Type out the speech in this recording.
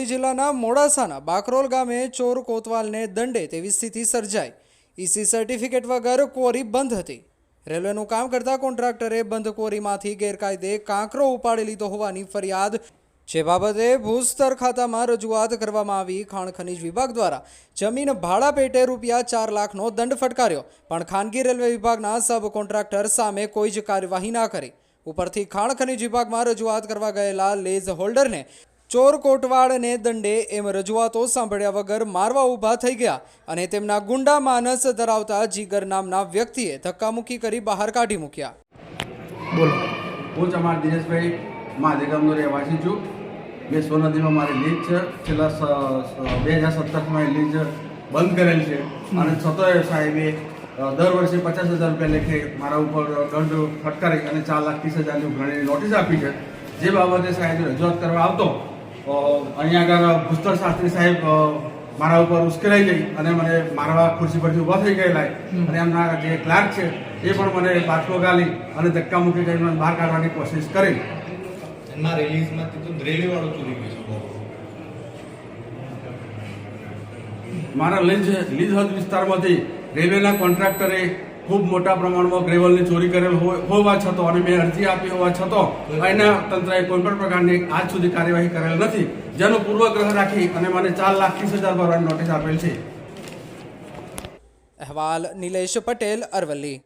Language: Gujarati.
અરવલ્લી જિલ્લાના મોડાસાના બાકરોલ ગામે ચોર કોતવાલને દંડે તેવી સ્થિતિ સર્જાઈ. ઈસી સર્ટિફિકેટ વગર ક્વોરી બંધ હતી. રેલવેનું કામ કરતા કોન્ટ્રાક્ટરે બંધ ક્વોરીમાંથી ગેરકાયદે કાંકરો ઉપાડી લીધો હોવાની ફરિયાદ, જે બાબતે ભૂસ્તર ખાતામાં રજૂઆત કરવામાં આવી. ખાણ ખનીજ વિભાગ દ્વારા જમીન ભાડા પેટે રૂપિયા ચાર લાખનો દંડ ફટકાર્યો, પણ ખાનગી રેલવે વિભાગના સબ કોન્ટ્રાક્ટર સામે કોઈ જ કાર્યવાહી ના કરી. ઉપરથી ખાણ ખનીજ વિભાગમાં રજૂઆત કરવા ગયેલા લેઝ હોલ્ડરને ચોર કોટવાળને દંડે એમ રજૂઆતો સાંભળ્યા વગર મારવા ઊભા થઈ ગયા અને તેમના ગુંડા માનસ ધરાવતા જીગર નામના વ્યક્તિએ ધક્કામુક્કી કરી બહાર કાઢી મૂક્યા. બોલો. હું ચમાર દિનેશભાઈ મહાદેવ ગામનો રહેવાસી છું. મેં સોનદીમાં મારી લીજ છે. છેલ્લા બે હજાર સત્તરમાં એ લીજ બંધ કરેલ છે. અને છતાંય સાહેબે દર વર્ષે પચાસ હજાર રૂપિયા લેખે મારા ઉપર દંડ ફટકારી અને ચાર લાખ ત્રીસ હજારની ઉઘરાણીની નોટિસ આપી છે. જે બાબતે સાહેબ રજૂઆત કરવા આવતો અહીંયા આગળ ભૂસ્તર શાસ્ત્રી સાહેબ મારા ઉપર ઉશ્કેરાઈ ગઈ અને મને મારવા ખુરશી પરથી ઊભા થઈ ગયેલા. અને એમના જે ક્લાર્ક છે એ પણ મને પાછો ગાલી અને ધક્કા મૂકી કરી મને બહાર કાઢવાની કોશિશ કરી. એમના રિલીઝમાંથી તો રેલી વાળો ચોરી ગયો મારા લીજ લીજ હદ વિસ્તારમાંથી રેલવેના કોન્ટ્રાક્ટરે ખૂબ મોટા પ્રમાણમાં ગ્રેવલની ચોરી કરેલ હોવા છતાં અને મેં અરજી આપી હોવા છતાં એના તંત્રએ કોઈ પણ પ્રકારની આજ સુધી કાર્યવાહી કરેલ નથી. જેનો પૂર્વગ્રહ રાખી અને મને ચાર લાખ ત્રીસ હજાર ભરવાની નોટિસ આપેલ છે. અહેવાલ નિલેશ પટેલ અરવલ્લી.